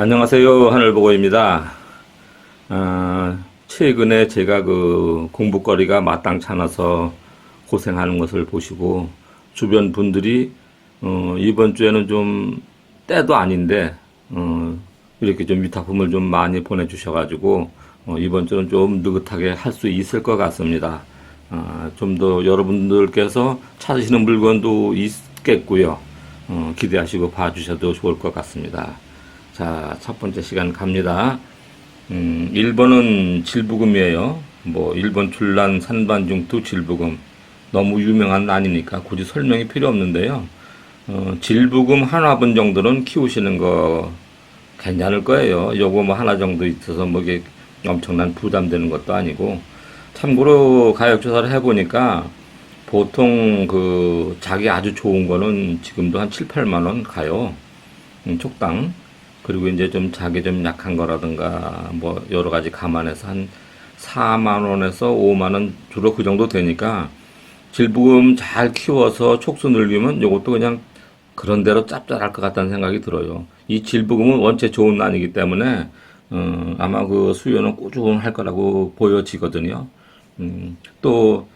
안녕하세요. 하늘보고입니다. 아, 최근에 제가 그 공부거리가 마땅치 않아서 고생하는 것을 보시고 주변 분들이 어, 이번 주에는 좀 때도 아닌데 어, 이렇게 좀 위탁품을 좀 많이 보내주셔가지고 어, 이번 주는 좀 느긋하게 할 수 있을 것 같습니다. 아, 좀더 여러분들께서 찾으시는 물건도 있겠고요. 어, 기대하시고 봐주셔도 좋을 것 같습니다. 자, 첫 번째 시간 갑니다. 음, 1번은 질부금이에요. 뭐, 1번 출란 산반중투 질부금. 너무 유명한 난이니까 굳이 설명이 필요 없는데요. 어, 질부금 하나분 정도는 키우시는 거 괜찮을 거예요. 요거 뭐 하나 정도 있어서 뭐 이게 엄청난 부담되는 것도 아니고. 참고로 가격 조사를 해보니까 보통 그 자기 아주 좋은 거는 지금도 한 7, 8만 원 가요. 음, 촉당. 그리고 이제 좀 자기 좀 약한 거라든가 뭐 여러 가지 감안해서 한 4만 원에서 5만 원 주로 그 정도 되니까 질부금 잘 키워서 촉수 늘리면 요것도 그냥 그런 대로 짭짤할 것 같다는 생각이 들어요. 이 질부금은 원체 좋은 난이기 때문에 어, 아마 그 수요는 꾸준할 거라고 보여지거든요. 음, 또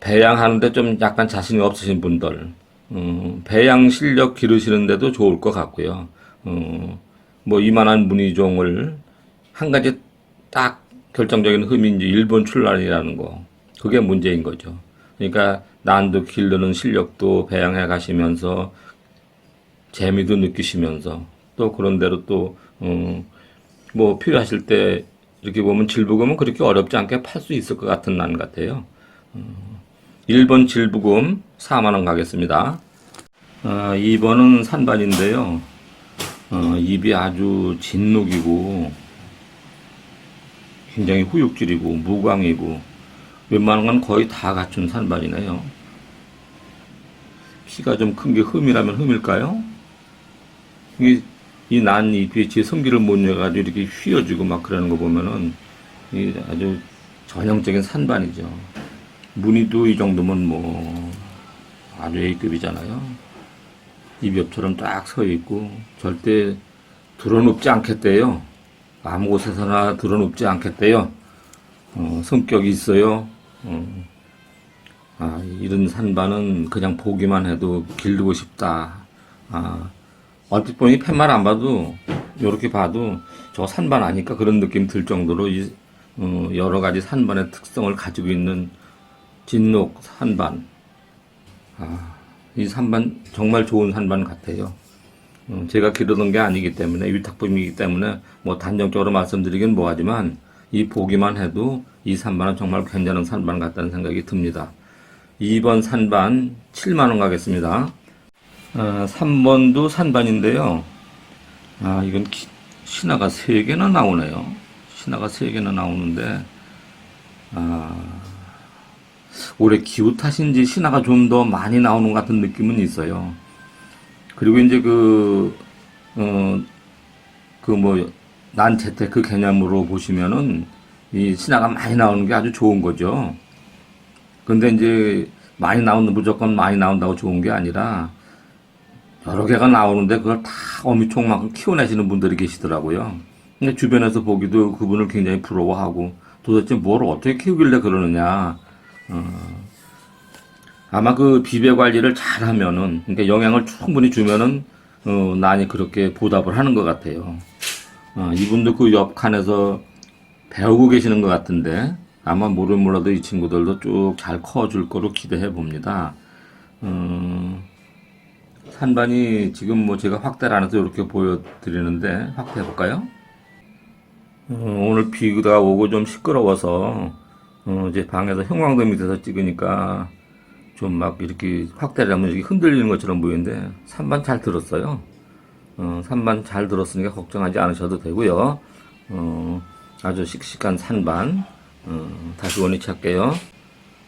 배양하는데 좀 약간 자신이 없으신 분들, 음, 배양 실력 기르시는데도 좋을 것 같고요. 어, 뭐 이만한 문의종을 한 가지 딱 결정적인 흠이 이제 일본 출란이라는 거. 그게 문제인 거죠. 그러니까 난도 기르는 실력도 배양해 가시면서 재미도 느끼시면서 또 그런 대로 또, 어, 뭐 필요하실 때 이렇게 보면 질부금은 그렇게 어렵지 않게 팔 수 있을 것 같은 난 같아요. 어, 1번 질부금 4만원 가겠습니다. 아, 2번은 산반인데요. 어, 입이 아주 진녹이고 굉장히 후육질이고 무광이고 웬만한 건 거의 다 갖춘 산반이네요. 키가 좀 큰 게 흠이라면 흠일까요? 이게 이 난 잎이 제 성기를 못 내가지고 이렇게 휘어지고 막 그러는 거 보면은 이 아주 전형적인 산반이죠. 무늬도 이 정도면 뭐 아주 A급이잖아요. 이 벽처럼 딱 서 있고 절대 드러눕지 않겠대요. 아무 곳에서나 드러눕지 않겠대요. 어, 성격이 있어요. 어, 아, 이런 산반은 그냥 보기만 해도 기르고 싶다. 아, 얼핏 보니 팻말 안 봐도 이렇게 봐도 저 산반 아니까 그런 느낌 들 정도로 이, 어, 여러 가지 산반의 특성을 가지고 있는 진녹 산반. 아, 이 산반 정말 좋은 산반 같아요. 어, 제가 기르던 게 아니기 때문에 위탁품이기 때문에 뭐 단정적으로 말씀드리긴 뭐하지만 이 보기만 해도 이 산반은 정말 괜찮은 산반 같다는 생각이 듭니다. 2번 산반 7만원 가겠습니다. 아, 3번도 산반인데요. 아, 이건 기- 신화가 3개나 나오네요. 신화가 3개나 나오는데, 아, 올해 기후 탓인지 신화가 좀 더 많이 나오는 것 같은 느낌은 있어요. 그리고 이제 그, 어, 그 뭐, 난 재테크 개념으로 보시면은 이 신화가 많이 나오는 게 아주 좋은 거죠. 근데 이제 많이 나오는 무조건 많이 나온다고 좋은 게 아니라 여러 개가 나오는데 그걸 다 어미총만큼 키워내시는 분들이 계시더라고요. 근데 주변에서 보기도 그분을 굉장히 부러워하고 도대체 뭘 어떻게 키우길래 그러느냐. 어, 아마 그 비배 관리를 잘 하면은, 그러니까 영양을 충분히 주면은, 어, 난이 그렇게 보답을 하는 것 같아요. 어, 이분도 그 옆 칸에서 배우고 계시는 것 같은데, 아마 모르면 몰라도 이 친구들도 쭉 잘 커줄 거로 기대해 봅니다. 어, 산반이 지금 뭐 제가 확대를 안 해서 이렇게 보여드리는데, 확대해 볼까요? 어, 오늘 비가 오고 좀 시끄러워서, 어, 이제 방에서 형광등 밑에서 찍으니까, 좀 막 이렇게 확대를 하면 이렇게 흔들리는 것처럼 보이는데 3반 잘 들었어요. 어, 3반 잘 들었으니까 걱정하지 않으셔도 되고요. 어, 아주 씩씩한 산반. 어, 다시 원위치 할게요.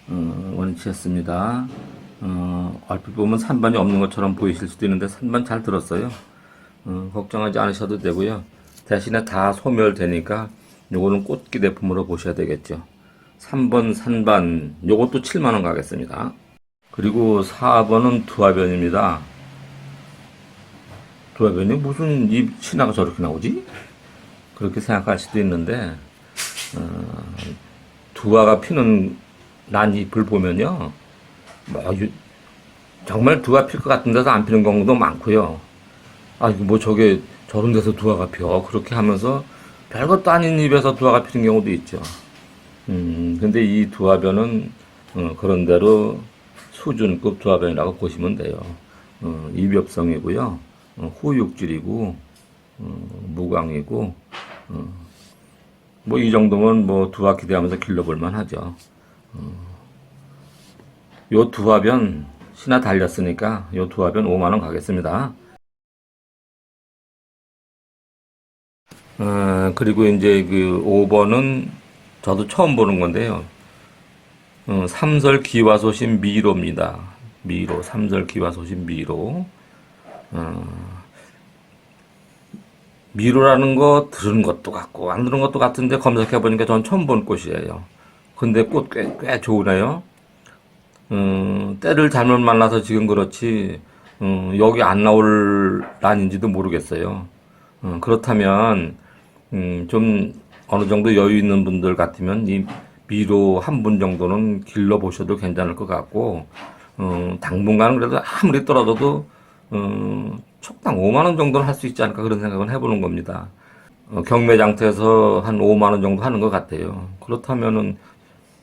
어, 원위치 했습니다. 어, 얼핏 보면 산반이 없는 것처럼 보이실 수도 있는데 산반 잘 들었어요. 어, 걱정하지 않으셔도 되고요. 대신에 다 소멸되니까 요거는 꽃기 대품으로 보셔야 되겠죠. 3번 산반 요것도 7만원 가겠습니다. 그리고 4번은 두화변입니다. 두화변이 무슨 이 신화가 저렇게 나오지? 그렇게 생각할 수도 있는데 어, 두화가 피는 난 잎을 보면요, 뭐 유- 정말 두화 필 것 같은 데서 안 피는 경우도 많고요. 아, 뭐 저게 저런 데서 두화가 펴 그렇게 하면서 별것도 아닌 잎에서 두화가 피는 경우도 있죠. 음, 근데 이 두화변은 어, 그런 대로 수준급 두화변이라고 보시면 돼요. 어, 입엽성이고요. 어, 호육질이고 어, 무광이고 뭐이 정도면 뭐 두화 기대하면서 길러볼만 하죠. 어, 요 두화변 신화 달렸으니까 요 두화변 5만 원 가겠습니다. 어, 그리고 이제 그 5번은 저도 처음 보는 건데요. 어, 삼설 기화소신 미로입니다. 미로, 삼설 기화소신 미로. 어, 미로라는 거 들은 것도 같고 안 들은 것도 같은데 검색해 보니까 전 처음 본 꽃이에요. 근데 꽃 꽤, 꽤 좋으네요. 음, 때를 잘못 만나서 지금 그렇지 음, 여기 안 나올 난인지도 모르겠어요. 음, 그렇다면 음, 좀 어느 정도 여유 있는 분들 같으면 이 미로 한 분 정도는 길러 보셔도 괜찮을 것 같고 어, 당분간은 그래도 아무리 떨어져도 어, 촉당 5만 원 정도는 할 수 있지 않을까 그런 생각은 해보는 겁니다. 어, 경매 장터에서 한 5만 원 정도 하는 것 같아요. 그렇다면은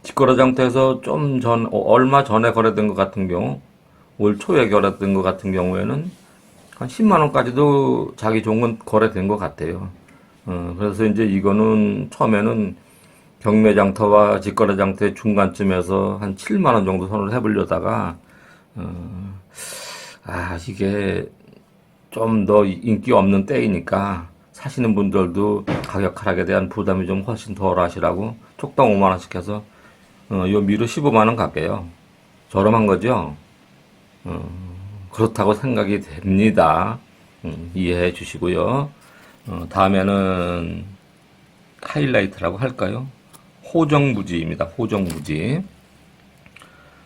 직거래 장터에서 좀 전, 어, 얼마 전에 거래된 것 같은 경우, 올 초에 거래된 것 같은 경우에는 한 10만 원까지도 자기 건 거래된 것 같아요. 어, 그래서 이제 이거는 처음에는 경매 장터와 직거래 장터의 중간쯤에서 한 7만 원 정도 선을 해보려다가, 어, 아, 이게 좀 더 인기 없는 때이니까 사시는 분들도 가격 하락에 대한 부담이 좀 훨씬 덜 하시라고 촉당 5만 원씩 해서 어, 요 미로 15만 원 갈게요. 저렴한 거죠? 어, 그렇다고 생각이 됩니다. 음, 이해해 주시고요. 어, 다음에는 하이라이트라고 할까요? 호정무지입니다. 호정무지.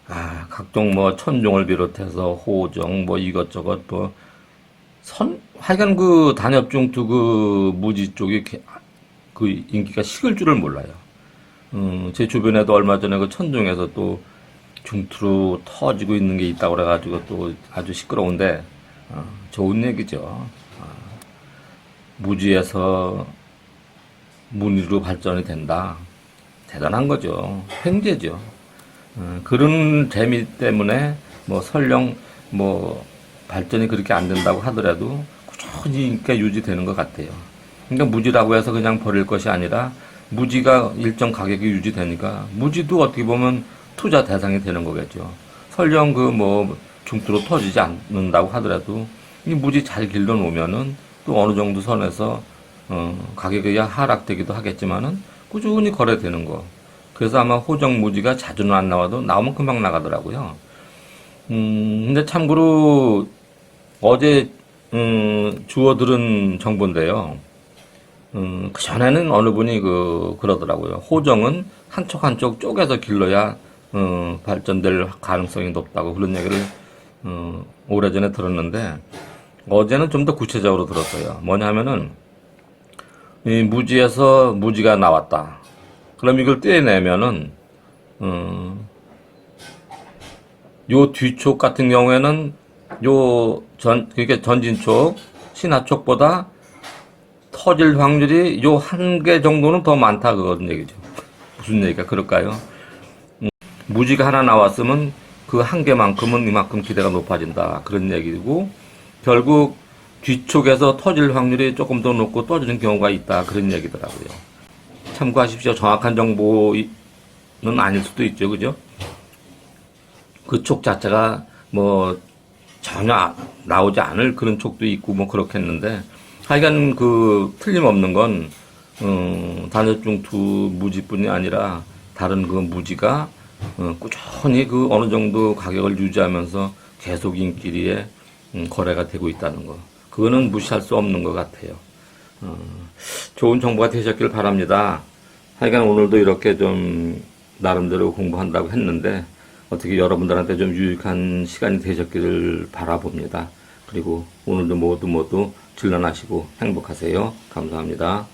아, 각종 뭐 천종을 비롯해서 호정 뭐 이것저것 뭐 선, 하여간 그 단엽중투 그 무지 쪽이 게- 그 인기가 식을 줄을 몰라요. 음, 제 주변에도 얼마 전에 그 천종에서 또 중투로 터지고 있는 게 있다고 그래가지고 또 아주 시끄러운데, 어, 좋은 얘기죠. 어, 무지에서 문의로 발전이 된다. 대단한 거죠. 횡재죠. 어, 그런 재미 때문에 뭐 설령 뭐 발전이 그렇게 안 된다고 하더라도 꾸준히 인기가 유지되는 것 같아요. 그러니까 무지라고 해서 그냥 버릴 것이 아니라 무지가 일정 가격이 유지되니까 무지도 어떻게 보면 투자 대상이 되는 거겠죠. 설령 그 뭐 중투로 터지지 않는다고 하더라도 이 무지 잘 길러 놓으면은 또 어느 정도 선에서 어, 가격이 하락되기도 하겠지만은 꾸준히 거래되는 거. 그래서 아마 호정 무지가 자주는 안 나와도 나오면 금방 나가더라고요. 음, 근데 참고로 어제 음, 주워 들은 정보인데요. 음, 그 전에는 어느 분이 그 그러더라고요. 호정은 한쪽 한쪽 쪼개서 길러야 어, 발전될 가능성이 높다고 그런 얘기를 어, 오래전에 들었는데 어제는 좀 더 구체적으로 들었어요. 뭐냐 하면은 이 무지에서 무지가 나왔다. 그럼 이걸 떼내면은 어, 요 뒤쪽 같은 경우에는 요 전, 그게 전진 쪽, 신하 쪽보다 터질 확률이 요 한 개 정도는 더 많다 그거든 얘기죠. 무슨 얘기가 그럴까요? 음, 무지가 하나 나왔으면 그 한 개만큼은 이만큼 기대가 높아진다 그런 얘기고 결국 뒤쪽에서 터질 확률이 조금 더 높고 떨어지는 경우가 있다 그런 얘기더라고요. 참고하십시오. 정확한 정보는 아닐 수도 있죠, 그죠? 그쪽 자체가 뭐 전혀 나오지 않을 그런 촉도 있고 뭐 그렇겠는데 하여간 그 틀림없는 건 어, 단열중투 무지뿐이 아니라 다른 그 무지가 어, 꾸준히 그 어느 정도 가격을 유지하면서 계속 인기리에 음, 거래가 되고 있다는 거 그거는 무시할 수 없는 것 같아요. 어, 좋은 정보가 되셨길 바랍니다. 하여간 오늘도 이렇게 좀 나름대로 공부한다고 했는데 어떻게 여러분들한테 좀 유익한 시간이 되셨기를 바라봅니다. 그리고 오늘도 모두 모두 질러나시고 행복하세요. 감사합니다.